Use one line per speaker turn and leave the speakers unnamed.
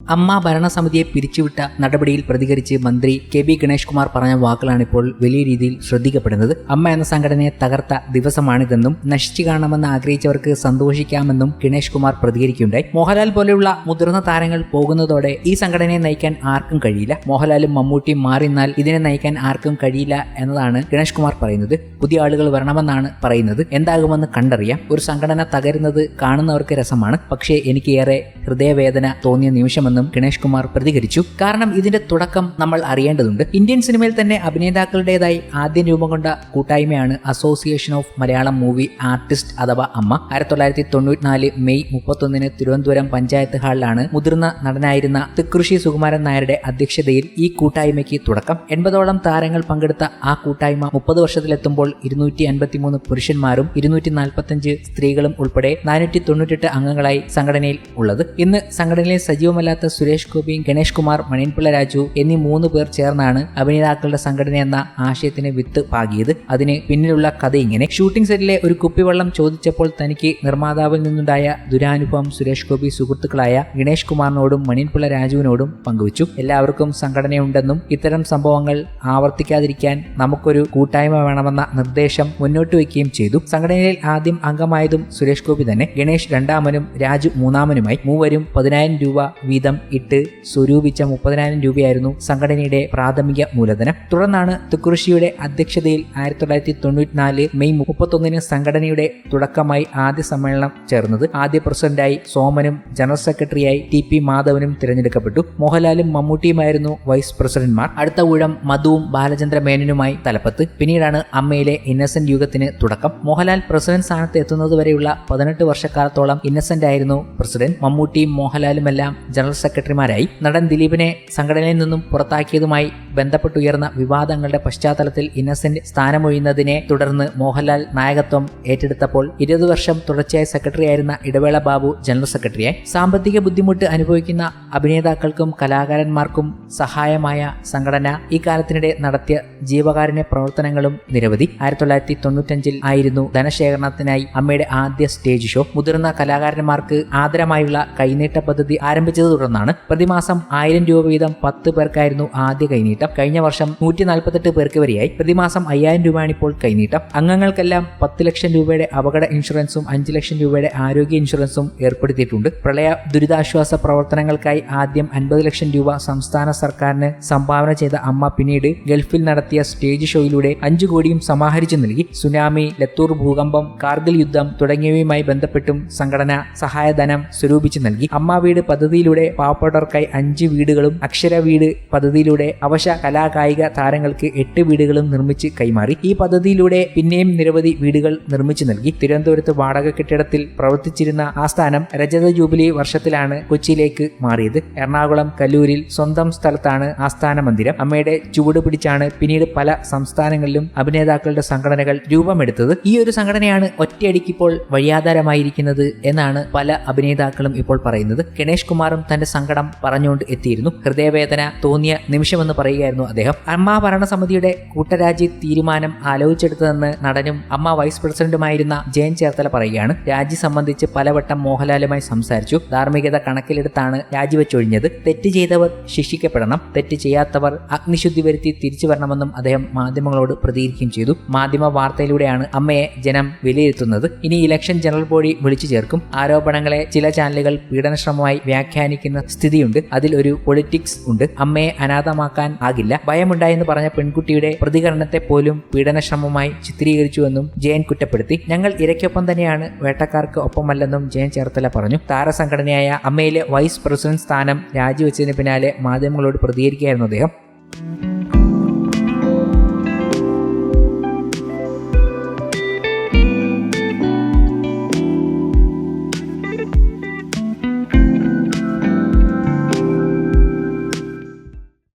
അമ്മ ഭരണസമിതിയെ പിരിച്ചുവിട്ട നടപടിയിൽ പ്രതികരിച്ച് മന്ത്രി കെ വി ഗണേഷ് കുമാർ പറഞ്ഞ വാക്കുകളാണ് ഇപ്പോൾ വലിയ രീതിയിൽ ശ്രദ്ധിക്കപ്പെടുന്നത്. അമ്മ എന്ന സംഘടനയെ തകർത്ത ദിവസമാണിതെന്നും നശിച്ചു കാണണമെന്ന് ആഗ്രഹിച്ചവർക്ക് സന്തോഷിക്കാമെന്നും ഗണേഷ് കുമാർ പ്രതികരിക്കുകയുണ്ടായി. മോഹൻലാൽ പോലെയുള്ള മുതിർന്ന താരങ്ങൾ പോകുന്നതോടെ ഈ സംഘടനയെ നയിക്കാൻ ആർക്കും കഴിയില്ല. മോഹൻലാലും മമ്മൂട്ടിയും മാറിന്നാൽ ഇതിനെ നയിക്കാൻ ആർക്കും കഴിയില്ല എന്നതാണ് ഗണേഷ് കുമാർ പറയുന്നത്. പുതിയ ആളുകൾ വരണമെന്നാണ് പറയുന്നത്. എന്താകുമെന്ന് കണ്ടറിയാം. ഒരു സംഘടന തകരുന്നത് കാണുന്നവർക്ക് രസമാണ്. പക്ഷേ എനിക്ക് ഏറെ ഹൃദയവേദന തോന്നിയ നിമിഷമെന്നും ഗണേഷ് കുമാർ പ്രതികരിച്ചു. കാരണം ഇതിന്റെ തുടക്കം നമ്മൾ അറിയേണ്ടതുണ്ട്. ഇന്ത്യൻ സിനിമയിൽ തന്നെ അഭിനേതാക്കളുടേതായി ആദ്യം രൂപം കൊണ്ട കൂട്ടായ്മയാണ് association of Malayalam movie artist അഥവാ അമ്മ. ആയിരത്തി തൊള്ളായിരത്തി തൊണ്ണൂറ്റിനാല് മെയ് മുപ്പത്തൊന്നിന് തിരുവനന്തപുരം പഞ്ചായത്ത് ഹാളിലാണ് മുതിർന്ന നടനായിരുന്ന തൃക്കൃഷി സുകുമാരൻ നായരുടെ അധ്യക്ഷതയിൽ ഈ കൂട്ടായ്മയ്ക്ക് തുടക്കം. എൺപതോളം താരങ്ങൾ പങ്കെടുത്ത ആ കൂട്ടായ്മ മുപ്പത് വർഷത്തിലെത്തുമ്പോൾ ഇരുന്നൂറ്റി അൻപത്തിമൂന്ന് പുരുഷന്മാരും ഇരുന്നൂറ്റി നാൽപ്പത്തഞ്ച് സ്ത്രീകളും ഉൾപ്പെടെ നാനൂറ്റി തൊണ്ണൂറ്റെട്ട് അംഗങ്ങളായി സംഘടനയിൽ ഉള്ളത്. ഇന്ന് സംഘടനയിൽ സജീവമല്ലാത്ത സുരേഷ് ഗോപിയും ഗണേഷ് കുമാർ മണിൻപിള്ള രാജു എന്നീ മൂന്ന് പേർ ചേർന്നാണ് അഭിനേതാക്കളുടെ സംഘടന എന്ന ആശയത്തിന് വിത്ത് പാകിയത്. അതിന് പിന്നിലുള്ള കഥ ഇങ്ങനെ. ഷൂട്ടിംഗ് സെറ്റിലെ ഒരു കുപ്പിവെള്ളം ചോദിച്ചപ്പോൾ തനിക്ക് നിർമ്മാതാവിൽ നിന്നുണ്ടായ ദുരാനുഭവം സുരേഷ് ഗോപി സുഹൃത്തുക്കളായ ഗണേഷ് കുമാറിനോടും മണിൻപിള്ള രാജുവിനോടും പങ്കുവച്ചു. എല്ലാവർക്കും സംഘടനയുണ്ടെന്നും ഇത്തരം സംഭവങ്ങൾ ആവർത്തിക്കാതിരിക്കാൻ നമുക്കൊരു കൂട്ടായ്മ വേണമെന്ന നിർദ്ദേശം മുന്നോട്ട് വയ്ക്കുകയും ചെയ്തു. സംഘടനയിൽ ആദ്യം അംഗമായതും സുരേഷ് ഗോപി തന്നെ. ഗണേഷ് രണ്ടാമനും രാജു മൂന്നാമനുമായി. മൂവരും പതിനായിരം രൂപ വീതം ഇട്ട് സ്വരൂപിച്ച മുപ്പതിനായിരം രൂപയായിരുന്നു സംഘടനയുടെ പ്രാഥമിക മൂലധനം. തുടർന്നാണ് തുക്കുറിശിയുടെ അധ്യക്ഷതയിൽ ആയിരത്തി തൊള്ളായിരത്തി തൊണ്ണൂറ്റിനാല് മെയ് മുപ്പത്തൊന്നിന് സംഘടനയുടെ തുടക്കമായി ആദ്യ സമ്മേളനം ചേർന്നത്. ആദ്യ പ്രസിഡന്റായി സോമനും ജനറൽ സെക്രട്ടറിയായി ടി പി മാധവനും തിരഞ്ഞെടുക്കപ്പെട്ടു. മോഹൻലാലും മമ്മൂട്ടിയുമായിരുന്നു വൈസ് പ്രസിഡന്റ്മാർ. അടുത്ത ഊഴം മധുവും ബാലചന്ദ്ര മേനനുമായി തലപ്പത്ത്. പിന്നീടാണ് അമ്മയിലെ ഇന്നസെന്റ് യുഗത്തിന് തുടക്കം. മോഹൻലാൽ പ്രസിഡന്റ് സ്ഥാനത്ത് എത്തുന്നതുവരെയുള്ള പതിനെട്ട് വർഷക്കാലത്തോളം ഇന്നസെന്റ് ആയിരുന്നു പ്രസിഡന്റ്. മമ്മൂട്ടിയും മോഹൻലാലുമെല്ലാം ജനറൽ സെക്രട്ടറിമാരായി നടൻ ദിലീപിനെ സംഘടനയിൽ നിന്നും പുറത്താക്കിയതുമായി ബന്ധപ്പെട്ടുയർന്ന വിവാദങ്ങളുടെ പശ്ചാത്തലത്തിൽ ഇന്നസെന്റ് സ്ഥാനമൊഴിയുന്നതിനെ തുടർന്ന് മോഹൻലാൽ നായകത്വം ഏറ്റെടുത്തപ്പോൾ ഇരുപത് വർഷം തുടർച്ചയായി സെക്രട്ടറിയായിരുന്ന ഇടവേള ബാബു ജനറൽ സെക്രട്ടറിയായി സാമ്പത്തിക ബുദ്ധിമുട്ട് അനുഭവിക്കുന്ന അഭിനേതാക്കൾക്കും കലാകാരന്മാർക്കും സഹായമായ സംഘടന ഈ കാലത്തിനിടെ നടത്തിയ ജീവകാരുണ്യ പ്രവർത്തനങ്ങളും നിരവധി. ആയിരത്തി തൊള്ളായിരത്തി തൊണ്ണൂറ്റഞ്ചിൽ ആയിരുന്നു ധനശേഖരണത്തിനായി അമ്മയുടെ ആദ്യ സ്റ്റേജ് ഷോ. മുതിർന്ന കലാകാരന്മാർക്ക് ആദരമായുള്ള കൈനീട്ട പദ്ധതി ആരംഭിച്ചത് തുടർന്നാണ് പ്രതിമാസം ആയിരം രൂപ വീതം പത്ത് പേർക്കായിരുന്നു ആദ്യ കൈനീട്ടം. കഴിഞ്ഞ വർഷം നൂറ്റി നാൽപ്പത്തെട്ട് പേർക്ക് വരെയായി. പ്രതിമാസം അയ്യായിരം രൂപയാണ് ഇപ്പോൾ കൈനീട്ടം. അംഗങ്ങൾക്കെല്ലാം പത്ത് ലക്ഷം രൂപയുടെ അപകട ഇൻഷുറൻസും അഞ്ച് ലക്ഷം രൂപയുടെ ആരോഗ്യ ഇൻഷുറൻസും ഏർപ്പെടുത്തിയിട്ടുണ്ട്. പ്രളയ ദുരിതാശ്വാസ പ്രവർത്തനങ്ങൾക്കായി ആദ്യം അൻപത് ലക്ഷം രൂപ സംസ്ഥാന സർക്കാരിന് സംഭാവന ചെയ്ത അമ്മ പിന്നീട് ഗൾഫിൽ നടത്തിയ സ്റ്റേജ് ഷോയിലൂടെ അഞ്ചു കോടിയും സമാഹരിച്ചു നൽകി. സുനാമി ലത്തൂർ ഭൂകമ്പം കാർഗിൽ യുദ്ധം തുടങ്ങിയവയുമായി ബന്ധപ്പെട്ടും സംഘടന സഹായധനം സ്വരൂപിച്ചു നൽകി. അമ്മ വീട് പദ്ധതിയിലൂടെ പാവപ്പെട്ടവർക്കായി അഞ്ച് വീടുകളും അക്ഷര വീട് പദ്ധതിയിലൂടെ അവശ കലാകായിക താരങ്ങൾക്ക് എട്ട് വീടുകളും നിർമ്മിച്ച് കൈമാറി. ഈ പദ്ധതിയിലൂടെ പിന്നെയും നിരവധി വീടുകൾ നിർമ്മിച്ചു നൽകി. തിരുവനന്തപുരത്ത് വാടക കെട്ടിടത്തിൽ പ്രവർത്തിച്ചിരുന്ന ആസ്ഥാനം രജത ജൂബിലി വർഷത്തിലാണ് കൊച്ചിയിലേക്ക് മാറിയത്. എറണാകുളം കല്ലൂരിൽ സ്വന്തം സ്ഥലത്താണ് ആസ്ഥാന മന്ദിരം അമ്മയുടെ ചുവട് പിടിച്ചാണ് പിന്നീട് പല സംസ്ഥാനങ്ങളിലും അഭിനേതാക്കളുടെ സംഘടനകൾ രൂപമെടുത്തത്. ഈ ഒരു സംഘടനയാണ് ഒറ്റയടിക്കിപ്പോൾ വഴിയാധാരമായിരിക്കുന്നത് എന്നാണ് പല അഭിനേതാക്കളും ഇപ്പോൾ പറയുന്നത്. ഗണേഷ് കുമാറും സങ്കടം പറഞ്ഞുകൊണ്ട് എത്തിയിരുന്നു. ഹൃദയവേദന തോന്നിയ നിമിഷമെന്ന് പറയുകയായിരുന്നു അദ്ദേഹം. അമ്മ ഭരണസമിതിയുടെ കൂട്ടരാജി തീരുമാനം ആലോചിച്ചെടുത്തതെന്ന് നടനും അമ്മ വൈസ് പ്രസിഡന്റുമായിരുന്ന ജയൻ ചേർത്തല പറയുകയാണ്. രാജി സംബന്ധിച്ച് പലവട്ടം മോഹൻലാലുമായി സംസാരിച്ചു. ധാർമ്മികത കണക്കിലെടുത്താണ് രാജിവെച്ചൊഴിഞ്ഞത്. തെറ്റ് ചെയ്തവർ ശിക്ഷിക്കപ്പെടണം. തെറ്റ് ചെയ്യാത്തവർ അഗ്നിശുദ്ധി വരുത്തി തിരിച്ചു വരണമെന്നും അദ്ദേഹം മാധ്യമങ്ങളോട് പ്രതികരിക്കുകയും ചെയ്തു. മാധ്യമ വാർത്തയിലൂടെയാണ് അമ്മയെ ജനം വിലയിരുത്തുന്നത്. ഇനി ഇലക്ഷൻ ജനറൽ ബോഡി വിളിച്ചു ചേർക്കും. ആരോപണങ്ങളെ ചില ചാനലുകൾ പീഡനശ്രമമായി വ്യാഖ്യാനിക്കുന്ന സ്ഥിതിയുണ്ട്. അതിൽ ഒരു പൊളിറ്റിക്സ് ഉണ്ട്. അമ്മയെ അനാഥമാക്കാൻ ആകില്ല. ഭയമുണ്ടായെന്ന് പറഞ്ഞ പെൺകുട്ടിയുടെ പ്രതികരണത്തെ പോലും പീഡനശ്രമമായി ചിത്രീകരിച്ചുവെന്നും ജയൻ കുറ്റപ്പെടുത്തി. ഞങ്ങൾ ഇരയ്ക്കൊപ്പം തന്നെയാണ് വേട്ടക്കാർക്ക് ഒപ്പമല്ലെന്നും ജയൻ ചേർത്തല പറഞ്ഞു. താരസംഘടനയായ അമ്മയിലെ വൈസ് പ്രസിഡന്റ് സ്ഥാനം രാജിവെച്ചതിന് പിന്നാലെ മാധ്യമങ്ങളോട് പ്രതികരിക്കുകയായിരുന്നു അദ്ദേഹം.